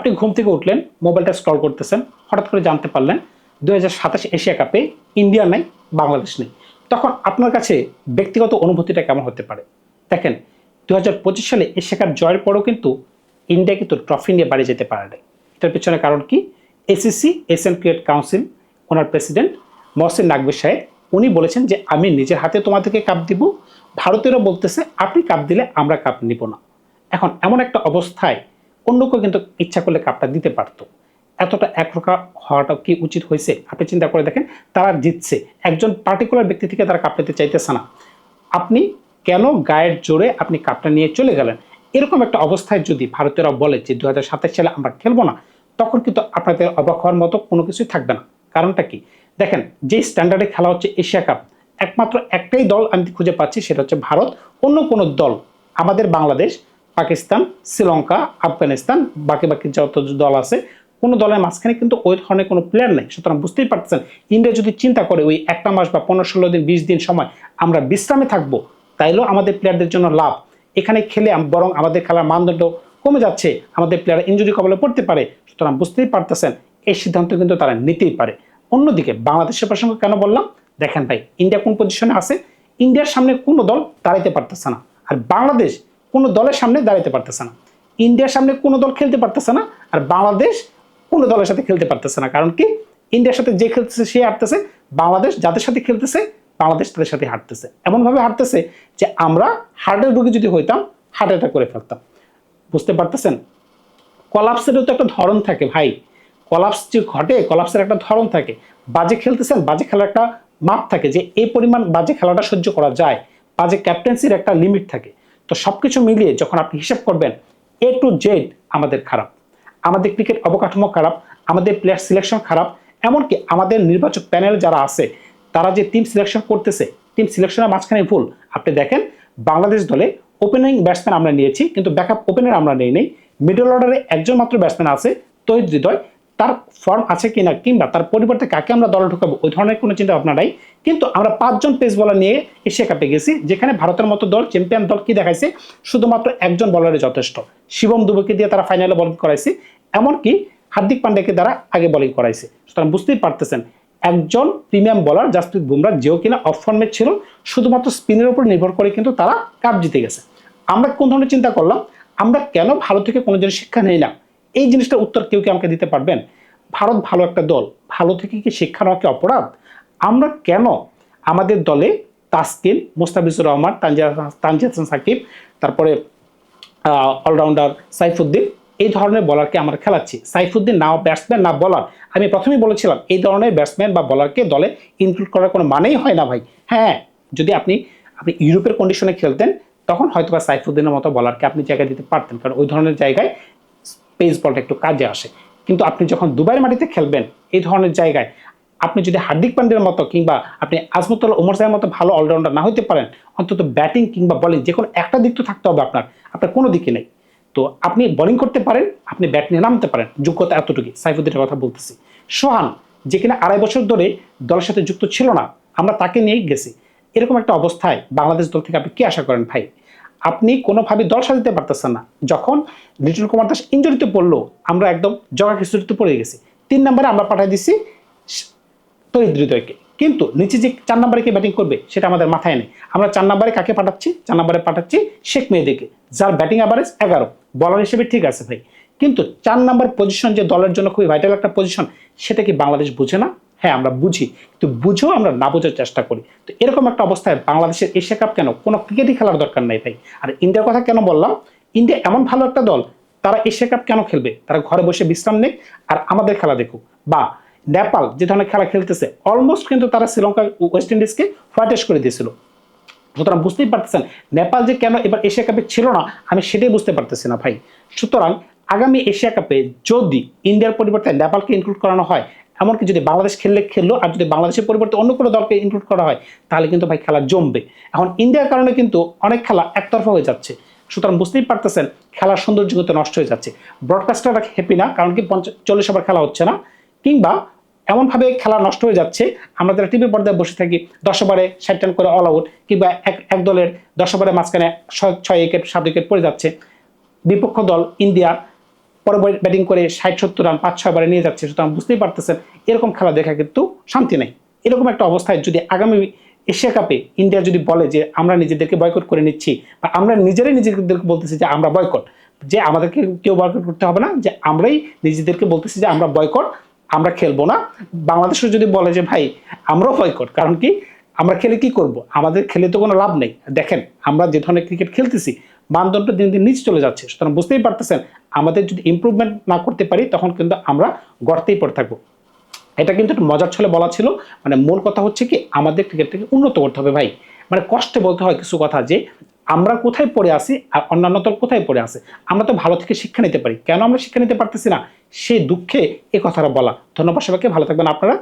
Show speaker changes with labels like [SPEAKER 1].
[SPEAKER 1] আপনি ঘুম থেকে উঠলেন, মোবাইলটা স্ক্রল করতেছেন, হঠাৎ করে জানতে পারলেন দু হাজার সাতাশ এশিয়া কাপে ইন্ডিয়া নাই, বাংলাদেশ নেই। তখন আপনার কাছে ব্যক্তিগত অনুভূতিটা কেমন হতে পারে? দেখেন দু হাজার পঁচিশ সালে এশিয়া কাপ জয়ের পরেও কিন্তু ইন্ডিয়া কিন্তু ট্রফি নিয়ে বাড়ি যেতে পারে নাই এটার পেছনে কারণ কি? এসিসি এশিয়ান ক্রিকেট কাউন্সিল ওনার প্রেসিডেন্ট মহসিন নাকবি সাহেব, উনি বলেছেন যে, আমি নিজের হাতে তোমাদেরকে কাপ দিব, ভারতেরও বলতেছে, আপনি কাপ দিলে আমরা কাপ নিব না। এখন এমন একটা অবস্থায় অন্য কেউ কিন্তু ইচ্ছা করলে কাপটা দিতে পারতো। এতটা একরোখা হওয়াটা কি উচিত হয়েছে? আপনি চিন্তা করে দেখেন, তারা জিতছে। একজন পার্টিকুলার ব্যক্তি থেকে তারা কাপ নিতে চাইতেছে না। আপনি কেন গায়ের জোরে আপনি কাপটা নিয়ে চলে গেলেন? এরকম একটা অবস্থায় যদি ভারতীয়রা বলে যে দু হাজার সাতাশ সালে আমরা খেলব না, তখন কিন্তু আপনাদের অবাক হওয়ার মতো কোনো কিছুই থাকবে না। কারণটা কি? দেখেন, যে স্ট্যান্ডার্ডে খেলা হচ্ছে এশিয়া কাপ একমাত্র একটাই দল আমি খুঁজে পাচ্ছি, সেটা হচ্ছে ভারত। অন্য কোনো দল, আমাদের বাংলাদেশ পাকিস্তান, শ্রীলঙ্কা, আফগানিস্তান, বাকি বাকি যত দল আছে, কোনো দলের মাঝখানে কিন্তু ওই ধরনের কোনো প্লেয়ার নেই। সুতরাং বুঝতেই পারতেছেন, ইন্ডিয়া যদি চিন্তা করে ওই একটা মাস বা পনেরো, ষোলো দিন, বিশ দিন সময় আমরা বিশ্রামে থাকব, তাইলেও আমাদের প্লেয়ারদের জন্য লাভ। এখানে খেলে বরং আমাদের খেলার মানদণ্ড কমে যাচ্ছে, আমাদের প্লেয়ার ইঞ্জুরি কবলে পড়তে পারে। সুতরাং বুঝতেই পারতেছেন, এই সিদ্ধান্ত কিন্তু তারা নিতেই পারে। অন্যদিকে বাংলাদেশের প্রসঙ্গে কেন বললাম? দেখেন ভাই, ইন্ডিয়া কোন পজিশনে আছে? ইন্ডিয়ার সামনে কোনো দল দাঁড়াইতে পারতেছে না। আর বাংলাদেশ কোনো দলের সামনে দাঁড়াইতে পারতেছে না। ইন্ডিয়ার সামনে কোনো দল খেলতে পারতেছে না আর বাংলাদেশ কোনো দলের সাথে খেলতে পারতেছে না। কারণ কি? ইন্ডিয়ার সাথে যে খেলতেছে সে হারতেছে, বাংলাদেশ যাদের সাথে খেলতেছে, বাংলাদেশ তাদের সাথে হারতেছে। এমনভাবে হারতেছে যে আমরা হার্টের রোগী যদি হইতাম হার্ট অ্যাটাক করে ফেলতাম। বুঝতে পারতেছেন? কলাপসেরও তো একটা ধরন থাকে ভাই। কলাপস যে ঘটে কলাপসের একটা ধরন থাকে। বাজে খেলতেছেন, বাজে খেলার একটা মাপ থাকে যে এই পরিমাণ বাজে খেলাটা সহ্য করা যায়। বাজে ক্যাপ্টেন্সির একটা লিমিট থাকে। তো সব কিছু মিলিয়ে যখন আপনি হিসাব করবেন এ টু জেড আমাদের খারাপ। আমাদের ক্রিকেট অবকাঠামো খারাপ, আমাদের প্লেয়ার সিলেকশন খারাপ, এমনকি আমাদের নির্বাচক প্যানেল যারা আছে, তারা যে টিম সিলেকশন করতেছে টিম সিলেকশনের মাঝখানে ভুল। আপনি দেখেন, বাংলাদেশ দলে ওপেনিং ব্যাটসম্যান আমরা নিয়েছি, কিন্তু ব্যাকআপ ওপেনার আমরা নেই নেই। মিডল অর্ডারে একজন মাত্র ব্যাটসম্যান আছে, তহিদ হৃদয়। তার ফর্ম আছে কিনা কিংবা তার পরিবর্তে কাকে আমরা দলে ঢুকাবো, ওই ধরনের কোনো চিন্তা ভাবনা নাই। কিন্তু আমরা পাঁচজন পেস বলার নিয়ে এশিয়া কাপে গেছি, যেখানে ভারতের মতো দল চ্যাম্পিয়ন দল কি দেখাইছে? শুধুমাত্র একজন বলারে যথেষ্ট। শিবম দুবুকে দিয়ে তারা ফাইনালে বলিং করাইছে, এমনকি হার্দিক পান্ডেকে দ্বারা আগে বলিং করাইছে। সুতরাং বুঝতেই পারতেছেন, একজন প্রিমিয়াম বলার জাসপ্রীত বুমরা যেও কিনা অফ ফর্মে ছিল, শুধুমাত্র স্পিনের উপর নির্ভর করে কিন্তু তারা কাপ জিতে গেছে। আমরা কোন ধরনের চিন্তা করলাম? আমরা কেন ভালো থেকে কোনো জিনিস শিক্ষা নেই না? এই জিনিসটার উত্তর কেউ কি আমাকে দিতে পারবেন? ভারত ভালো একটা দল, ভালো থেকে কি শিক্ষা নেওয়া কি অপরাধ? আমরা কেন আমাদের দলে তাসকিন, মুস্তাফিজুর রহমান, তানজিয়া তানজিয়া সাকিব, তারপরে অলরাউন্ডার সাইফুদ্দিন, এই ধরনের বলারকে আমরা খেলাচ্ছি। সাইফুদ্দিন না ব্যাটসম্যান না বলার আমি প্রথমেই বলেছিলাম, এই ধরনের ব্যাটসম্যান বা বলারকে দলে ইনক্লুড করার কোনো মানেই হয় না ভাই। হ্যাঁ যদি আপনি আপনি ইউরোপের কন্ডিশনে খেলতেন, তখন হয়তো বা সাইফুদ্দিনের মতো বলারকে আপনি জায়গা দিতে পারতেন। কারণ ওই ধরনের জায়গায় পেস বলটা একটু কাজে আসে। কিন্তু আপনি যখন দুবাইয়ের মাটিতে খেলবেন, এই ধরনের জায়গায় আপনি যদি হার্দিক পান্ডের মতো কিংবা আপনি আজমতুল্লাহ ওমর সাহেবের মতো ভালো অলরাউন্ডার না হতে পারেন, অন্তত ব্যাটিং কিংবা বলিং যে কোনো একটা দিক তো থাকতে হবে আপনার আপনার কোনো দিকে নেই। তো আপনি বোলিং করতে পারেন, আপনি ব্যাট নিয়ে নামতে পারেন, যোগ্যতা এতটুকু সাইফুদ্দিনের কথা বলতেছি। সোহান, যে কিনা আড়াই বছর ধরে দলের সাথে যুক্ত ছিল না, আমরা তাকে নিয়েই গেছি। এরকম একটা অবস্থায় বাংলাদেশ দল থেকে আপনি কি আশা করেন ভাই? আপনি কোনোভাবে দল সাজাতে পারতেছেন না। যখন লিটন কুমার দাস ইঞ্জুরিতে পড়ল, আমরা একদম জগা খিচুড়িতে পড়ে গেছি। তিন নম্বরে আমরা পাঠিয়ে তহিদ হৃদয়কে। কিন্তু নিচে যে চার নম্বরে কে ব্যাটিং করবে, সেটা আমাদের মাথায় নেই। আমরা চার নম্বরে কাকে পাঠাচ্ছি? চার নম্বরে পাঠাচ্ছি শেখ মেহেদিকে, যার ব্যাটিং অ্যাভারেজ এগারো। বলার হিসেবে ঠিক আছে ভাই। কিন্তু চার নম্বর পজিশন যে দলের জন্য খুবই ভাইটাল একটা পজিশন সেটা কি বাংলাদেশ বুঝে না? হ্যাঁ আমরা বুঝি, কিন্তু বুঝেও আমরা না বোঝার চেষ্টা করি। তো এরকম একটা অবস্থায় বাংলাদেশের এশিয়া কাপ কেন কোনো ক্রিকেটই খেলার দরকার নাই ভাই? আর ইন্ডিয়ার কথা কেন বললাম? ইন্ডিয়া এমন ভালো একটা দল, তারা এশিয়া কাপ কেন খেলবে? তারা ঘরে বসে বিশ্রাম নেই আর আমাদের খেলা দেখুক। বা নেপাল যে ধরনের খেলা খেলতেছে অলমোস্ট কিন্তু তারা শ্রীলঙ্কা ওয়েস্ট ইন্ডিজকে হোয়াইটেস্ট করে দিয়েছিল। সুতরাং বুঝতেই পারতেছেন, নেপাল যে কেন এবার এশিয়া কাপে ছিল না, আমি সেটাই বুঝতে পারতেছি না ভাই। সুতরাং আগামী এশিয়া কাপে যদি ইন্ডিয়ার পরিবর্তে নেপালকে ইনক্লুড করানো হয় এমনকি যদি বাংলাদেশ খেললে খেললো আর যদি বাংলাদেশের পরিবর্তে অন্য কোনো দলকে ইনক্লুড করা হয়, তাহলে কিন্তু ভাই খেলা জমবে। এখন ইন্ডিয়ার কারণে কিন্তু অনেক খেলা একতরফা হয়ে যাচ্ছে। সুতরাং বুঝতেই পারতেছেন, খেলার সৌন্দর্য কিন্তু নষ্ট হয়ে যাচ্ছে। ব্রডকাস্টাররা হ্যাপি না, কারণ কি পঞ্চাশ চল্লিশ ওভার খেলা হচ্ছে না। কিংবা এমনভাবে খেলা নষ্ট হয়ে যাচ্ছে, আমরা যারা টিভি পর্দায় বসে থাকি, দশ ওভারে ষাট রান করে অল আউট কিংবা এক এক দলের দশ ওভারের মাঝখানে ছয় উইকেট সাত উইকেট পড়ে যাচ্ছে। বিপক্ষ দল ইন্ডিয়া পরে ব্যাটিং করে ষাট, সত্তর রান, পাঁচ, ছয় বারে নিয়ে যাচ্ছে, সুতরাং বুঝতেই পারতেছেন, এরকম খেলা দেখা কিন্তু শান্তি নেই। এরকম একটা অবস্থায় যদি আগামী এশিয়া কাপে ইন্ডিয়া যদি বলে যে আমরা নিজেদেরকে বয়কট করে নিচ্ছি, বা আমরা নিজেরাই নিজেদেরকে বলতেছি যে আমরা বয়কট যে আমাদেরকে কেউ বয়কট করতে হবে না, যে আমরাই নিজেদেরকে বলতেছি যে আমরা বয়কট আমরা খেলব না। বাংলাদেশও যদি বলে যে, ভাই, আমরাও বয়কট কারণ কি? আমরা খেলে কি করব? আমাদের খেলে তো কোনো লাভ নেই। দেখেন, আমরা যে ধরনের ক্রিকেট খেলতেছি মানদণ্ড দিন দিন নিচে চলে যাচ্ছে। সুতরাং বুঝতেই পারতেছেন, আমাদের যদি ইমপ্রুভমেন্ট না করতে পারি, তখন কিন্তু আমরা গর্তেই পড়ে থাকব। এটা কিন্তু একটু মজার ছলে বলা ছিল মানে মূল কথা হচ্ছে কি, আমাদের ক্রিকেটটাকে উন্নত করতে হবে ভাই। মানে কষ্টে বলতে হয় কিছু কথা যে, আমরা কোথায় পড়ে আসি আর অন্যান্য দল কোথায় পড়ে আছে? আমরা তো ভালো থেকে শিক্ষা নিতে পারি। কেন আমরা শিক্ষা নিতে পারতেছি না? সেই দুঃখে এ কথাটা বলা। ধন্যবাদ সবাইকে, ভালো থাকবেন আপনারা।